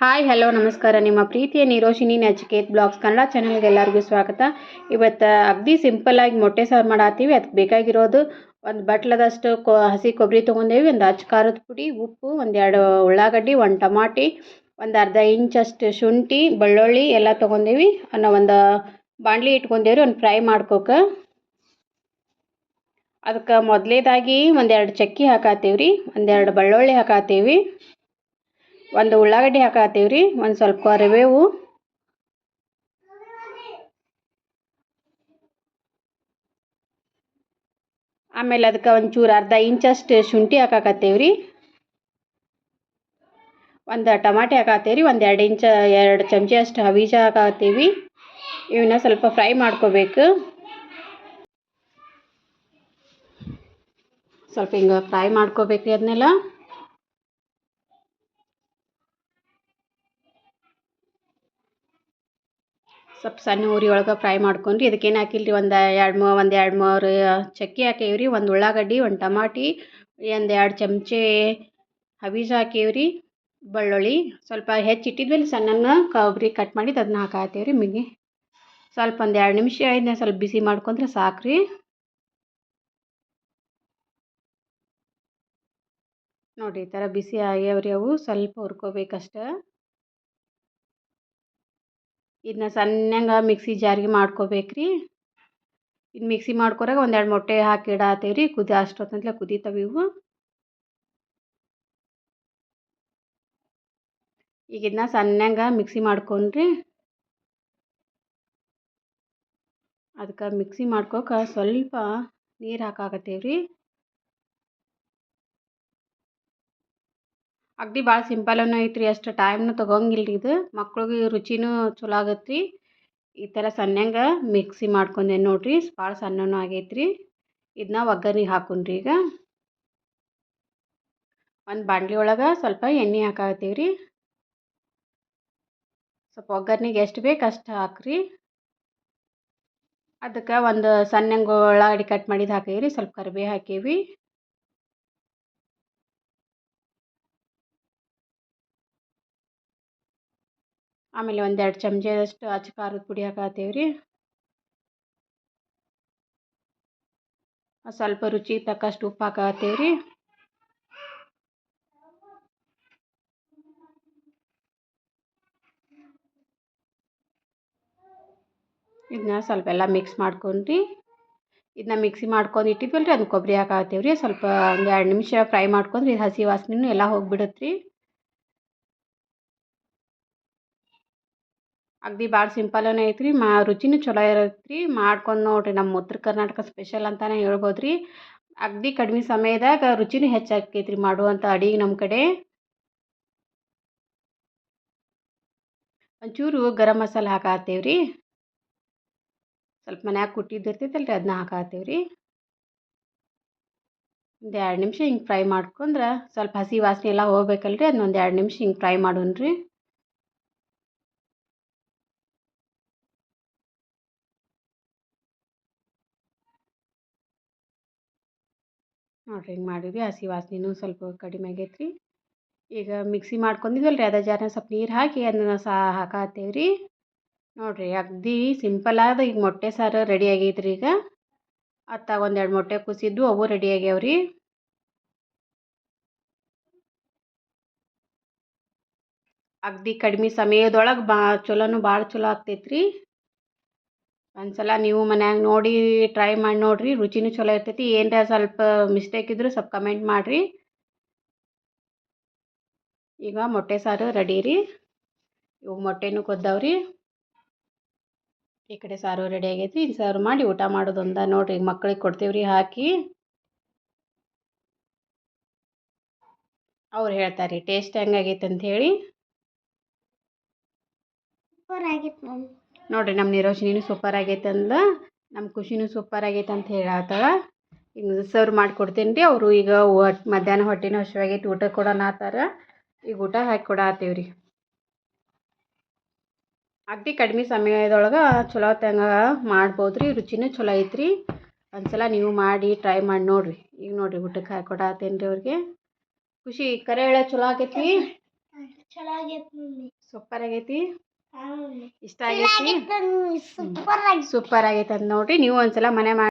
Hi, hello, ನಮಸ್ಕಾರ. ನಿಮ್ಮ ಪ್ರೀತಿಯ ನಿರೋಶಿನಿ ನಚಿಕೇತ್ ಬ್ಲಾಗ್ಸ್ ಕನ್ನಡ ಚಾನಲ್ಗೆ ಎಲ್ಲರಿಗೂ ಸ್ವಾಗತ. ಇವತ್ತು ಅಗ್ದಿ ಸಿಂಪಲ್ಲಾಗಿ ಮೊಟ್ಟೆ ಸಾರು ಮಾಡಾತೀವಿ ಅದಕ್ಕೆ ಬೇಕಾಗಿರೋದು ಒಂದು ಬಟ್ಲದಷ್ಟು ಕೊ, ಹಸಿ ಕೊಬ್ಬರಿ ತೊಗೊಂಡೇವಿ, ಒಂದು ಅಚ್ಚ ಖಾರದ ಪುಡಿ, ಉಪ್ಪು ಒಂದೆರಡು ಉಳ್ಳಾಗಡ್ಡಿ, ಒಂದು ಟಮಾಟಿ, ಒಂದು ಅರ್ಧ ಇಂಚಷ್ಟು ಶುಂಠಿ, ಬೆಳ್ಳುಳ್ಳಿ ಎಲ್ಲ ತೊಗೊಂಡೇವಿ. ಅನ್ನೋ ಒಂದು ಬಾಂಡ್ಲಿ ಇಟ್ಕೊಂಡೇವ್ರಿ, ಒಂದು ಫ್ರೈ ಮಾಡ್ಕೋಕ. ಅದಕ್ಕೆ ಮೊದಲೇದಾಗಿ ಒಂದೆರಡು ಚಕ್ಕಿ ಹಾಕಾತೀವಿ ಒಂದೆರಡು ಬೆಳ್ಳುಳ್ಳಿ ಹಾಕಾತೀವಿ ಒಂದು ಉಳ್ಳಾಗಡ್ಡಿ ಹಾಕತ್ತೀವಿ ರೀ ಒಂದು ಸ್ವಲ್ಪ ಕರಿಬೇವು. ಆಮೇಲೆ ಅದಕ್ಕೆ ಒಂಚೂರು ಅರ್ಧ ಇಂಚಷ್ಟು ಶುಂಠಿ ಹಾಕಾಕತ್ತೀವಿ ರೀ ಒಂದು ಟಮಾಟೆ ಹಾಕಾತೀವಿ ರೀ ಒಂದು ಎರಡು ಇಂಚ, ಎರಡು ಚಮಚ ಅಷ್ಟು ಹವೀಜ ಹಾಕಾತೀವಿ ಇವನ್ನ ಸ್ವಲ್ಪ ಫ್ರೈ ಮಾಡ್ಕೋಬೇಕು. ಸ್ವಲ್ಪ ಹಿಂಗೆ ಫ್ರೈ ಮಾಡ್ಕೋಬೇಕು ಅದನ್ನೆಲ್ಲ ಸ್ವಲ್ಪ ಸಣ್ಣ ಉರಿ ಒಳಗೆ ಫ್ರೈ ಮಾಡ್ಕೊಂಡ್ರಿ. ಇದಕ್ಕೇನು ಹಾಕಿಲ್ಲ ರೀ ಒಂದು ಎರಡು ಮೂ ಒಂದು ಎರಡು ಮೂರು ಚಕ್ಕೆ ಹಾಕೇವಿ ರೀ ಒಂದು ಉಳ್ಳಾಗಡ್ಡಿ, ಒಂದು ಟಮಾಟಿ, ಒಂದು ಎರಡು ಚಮಚೆ ಹಬೀಜ ಹಾಕೇವಿ ರೀ ಬೆಳ್ಳುಳ್ಳಿ. ಸ್ವಲ್ಪ ಹೆಚ್ಚು ಇಟ್ಟಿದ್ಮೇಲೆ ಸಣ್ಣ ಕೊಬ್ಬರಿ ಕಟ್ ಮಾಡಿದ್ದು ಅದನ್ನ ಹಾಕಾತೀವಿ ರೀ ಮಿಗಿ ಸ್ವಲ್ಪ ಒಂದು ಎರಡು ನಿಮಿಷ ಇದನ್ನ ಸ್ವಲ್ಪ ಬಿಸಿ ಮಾಡ್ಕೊಂಡ್ರೆ ಸಾಕು ರೀ ನೋಡಿರಿ, ಈ ಥರ ಬಿಸಿ ಆಗ್ಯಾವ್ರಿ ಅವು. ಸ್ವಲ್ಪ ಹುರ್ಕೋಬೇಕಷ್ಟೆ. ಇದನ್ನ ಸಣ್ಣಂಗ ಮಿಕ್ಸಿ ಜಾರಿಗೆ ಮಾಡ್ಕೋಬೇಕ್ರಿ. ಇನ್ನು ಮಿಕ್ಸಿ ಮಾಡ್ಕೊರಾಗ ಒಂದೆರಡು ಮೊಟ್ಟೆ ಹಾಕಿ ಇಡಾತೀವಿ ರೀ ಕುದಿ ಅಷ್ಟೊತ್ತಂತಲೇ ಕುದೀತವೆ ಇವು. ಈಗ ಇದನ್ನ ಸಣ್ಣಂಗ ಮಿಕ್ಸಿ ಮಾಡ್ಕೊಂಡ್ರಿ. ಅದಕ್ಕೆ ಮಿಕ್ಸಿ ಮಾಡ್ಕೋಕ ಸ್ವಲ್ಪ ನೀರು ಹಾಕಾಕತ್ತೀವಿ ಅಗದಿ ಭಾಳ ಸಿಂಪಲೂ ಐತ್ರಿ, ಅಷ್ಟು ಟೈಮ್ನು ತೊಗೊಂಗಿಲ್ಲ ರೀ ಇದು. ಮಕ್ಳಿಗೆ ರುಚಿನೂ ಚಲೋ ಆಗತ್ತೆ ಈ ಥರ ಸಣ್ಣಂಗೆ ಮಿಕ್ಸಿ ಮಾಡ್ಕೊಂಡೆ ನೋಡಿರಿ, ಭಾಳ ಸಣ್ಣನೂ ಆಗೈತೆ ಇದನ್ನ ಒಗ್ಗರಣೆ ಹಾಕೊಂಡ್ರಿ ಈಗ. ಒಂದು ಬಾಣಲಿ ಒಳಗೆ ಸ್ವಲ್ಪ ಎಣ್ಣೆ ಹಾಕಾಕತ್ತೀವಿ ರೀ ಸ್ವಲ್ಪ ಒಗ್ಗರ್ಣೆಗೆ ಎಷ್ಟು ಬೇಕು ಅಷ್ಟು ಹಾಕ್ರಿ. ಅದಕ್ಕೆ ಒಂದು ಸಣ್ಣಂಗೆ ಉಳ್ಳಾಗಡ್ಡಿ ಕಟ್ ಮಾಡಿದ್ದು ಹಾಕೀವಿ ರೀ ಸ್ವಲ್ಪ ಕರಿಬೇವು ಹಾಕೀವಿ. ಆಮೇಲೆ ಒಂದೆರಡು ಚಮಚದಷ್ಟು ಅಚ್ಚ ಖಾರದ ಪುಡಿ ಹಾಕತ್ತೀವಿ ರೀ. ಸ್ವಲ್ಪ ರುಚಿ ತಕ್ಕಷ್ಟು ಉಪ್ಪು ಹಾಕತ್ತೀವಿ ರೀ. ಇದನ್ನ ಸ್ವಲ್ಪ ಎಲ್ಲ ಮಿಕ್ಸ್ ಮಾಡ್ಕೊಂಡ್ರಿ. ಇದನ್ನ ಮಿಕ್ಸಿ ಮಾಡ್ಕೊಂಡು ಇಟ್ಟಿದ್ವಲ್ಲ ರೀ ಅದನ್ನ ಕೊಬ್ಬರಿ ಹಾಕತ್ತೀವಿ ರೀ. ಸ್ವಲ್ಪ ಒಂದು ಎರಡು ನಿಮಿಷ ಫ್ರೈ ಮಾಡ್ಕೊಂಡ್ರಿ, ಹಸಿ ವಾಸನೆಯೂ ಎಲ್ಲ ಹೋಗಿಬಿಡುತ್ತೆ ರೀ ಅಗದಿ ಭಾಳ ಸಿಂಪಲೂ ಐತ್ರಿ. ಮಾ ರುಚಿನೂ ಚಲೋ ಇರತ್ತೆ ರೀ ಮಾಡ್ಕೊಂಡು ನೋಡಿರಿ ನಮ್ಮ ಉತ್ತರ ಕರ್ನಾಟಕ ಸ್ಪೆಷಲ್ ಅಂತಲೇ ಹೇಳ್ಬೋದು ರೀ ಅಗದಿ ಕಡಿಮೆ ಸಮಯದಾಗ ರುಚಿನೂ ಹೆಚ್ಚಾಕೈತೆ ರೀ ಮಾಡುವಂಥ ಅಡಿಗೆ ನಮ್ಮ ಕಡೆ. ಒಂಚೂರು ಗರಂ ಮಸಾಲೆ ಹಾಕಾತ್ತೇವೆ ರೀ ಸ್ವಲ್ಪ ಮನ್ಯಾಗ ಕುಟ್ಟಿದ್ದು ಇರ್ತೈತಲ್ಲ ರೀ ಅದನ್ನ ಹಾಕಾತ್ತೀವಿ ರೀ ಒಂದು ಎರಡು ನಿಮಿಷ ಹಿಂಗೆ ಫ್ರೈ ಮಾಡ್ಕೊಂಡ್ರೆ ಸ್ವಲ್ಪ ಹಸಿ ವಾಸನೆ ಎಲ್ಲ ಹೋಗ್ಬೇಕಲ್ರಿ. ಅದನ್ನೊಂದು ಎರಡು ನಿಮಿಷ ಹಿಂಗೆ ಫ್ರೈ ಮಾಡೋಣ ನೋಡಿರಿ ಹಿಂಗೆ ಮಾಡಿದ್ವಿ. ಹಸಿ ವಾಸನೆನೂ ಸ್ವಲ್ಪ ಕಡಿಮೆ ಆಗೈತೆ ರೀ ಈಗ ಮಿಕ್ಸಿ ಮಾಡ್ಕೊಂಡಿದ್ವಲ್ಲ ರೀ ಅದ ಜಾರನ್ನ ಸ್ವಲ್ಪ ನೀರು ಹಾಕಿ ಅದನ್ನ ಹಾಕಾತ್ತೇವೆ ರೀ ನೋಡಿರಿ ಸಿಂಪಲ್ ಆದ ಈಗ ಮೊಟ್ಟೆ ಸಾರು ರೆಡಿ ಆಗೈತೆ ರೀ ಈಗ. ಅತ್ತಾಗ ಒಂದೆರಡು ಮೊಟ್ಟೆ ಕುಸಿದ್ದು ಅವು ರೆಡಿ ಆಗ್ಯಾವ ರೀ ಅಗ್ದಿ ಕಡಿಮೆ ಸಮಯದೊಳಗೆ ಬಾ ಚಲೋನು ಭಾಳ ಚಲೋ ಆಗ್ತೈತೆ ರೀ ಒಂದ್ಸಲ ನೀವು ಮನ್ಯಾಗ ನೋಡಿ ಟ್ರೈ ಮಾಡಿ ನೋಡಿರಿ, ರುಚಿನೂ ಚಲೋ ಇರ್ತೈತಿ. ಏನರ ಸ್ವಲ್ಪ ಮಿಸ್ಟೇಕ್ ಇದ್ದರೂ ಸ್ವಲ್ಪ ಕಮೆಂಟ್ ಮಾಡಿರಿ. ಈಗ ಮೊಟ್ಟೆ ಸಾರು ರೆಡಿ ರೀ. ಇವು ಮೊಟ್ಟೆನೂ ಕೊದ್ದವ್ರಿ ಈ ಕಡೆ ಸಾರು ರೆಡಿ ಆಗೈತಿ ಇದು ಸಾರು ಮಾಡಿ ಊಟ ಮಾಡೋದೊಂದ ನೋಡಿರಿ. ಮಕ್ಳಿಗೆ ಕೊಡ್ತೀವಿ ರೀ ಹಾಕಿ. ಅವ್ರು ಹೇಳ್ತಾರೆ ಟೇಸ್ಟ್ ಹೆಂಗಾಗೈತೆ ಅಂತ ಹೇಳಿ. ನೋಡಿರಿ ನಮ್ಮ ನಿರೋಶಿನಿನು ಸೂಪರ್ ಆಗೈತೆ ಅಂದ ನಮ್ಮ ಖುಷಿನೂ ಸೂಪರ್ ಆಗೈತೆ ಅಂತ ಹೇಳತ್ತಾಳ ಈಗ ಸರ್ವ್ ಮಾಡಿಕೊಡ್ತೀನಿ ರೀ ಅವರು ಈಗ ಮಧ್ಯಾಹ್ನ ಹೊಟ್ಟೆನೂ ಹಸಿವಾಗೈತಿ ಊಟ ಕೊಡೋಣ ಆತಾರ. ಈಗ ಊಟ ಹಾಕಿ ಕೊಡತ್ತೀವಿ ರೀ. ಅಗ್ದಿ ಕಡಿಮೆ ಸಮಯದೊಳಗೆ ಚಲೋ ತಂಗ ಮಾಡ್ಬೋದು ರೀ ರುಚಿನೂ ಚಲೋ ಐತ್ರಿ. ಒಂದ್ಸಲ ನೀವು ಮಾಡಿ ಟ್ರೈ ಮಾಡಿ ನೋಡಿರಿ. ಈಗ ನೋಡಿರಿ ಊಟಕ್ಕೆ ಹಾಕಿ ಕೊಡತ್ತೇನೆ ರೀ ಅವ್ರಿಗೆ. ಖುಷಿ ಕರೆ ಹೇಳ ಚಲೋ ಆಗೈತಿ? ಚಲೋ ಆಗೈತಿ ಸೂಪರ್ ಆಗೈತಿ? ಇಷ್ಟ ಆಗೈತಿ? ಸೂಪರ್ ಆಗಿ ಸೂಪರ್ ಆಗೈತೆ. ನೋಡ್ರಿ. ನೀವು ಒಂದ್ಸಲ ಮನೆ ಮಾಡಿ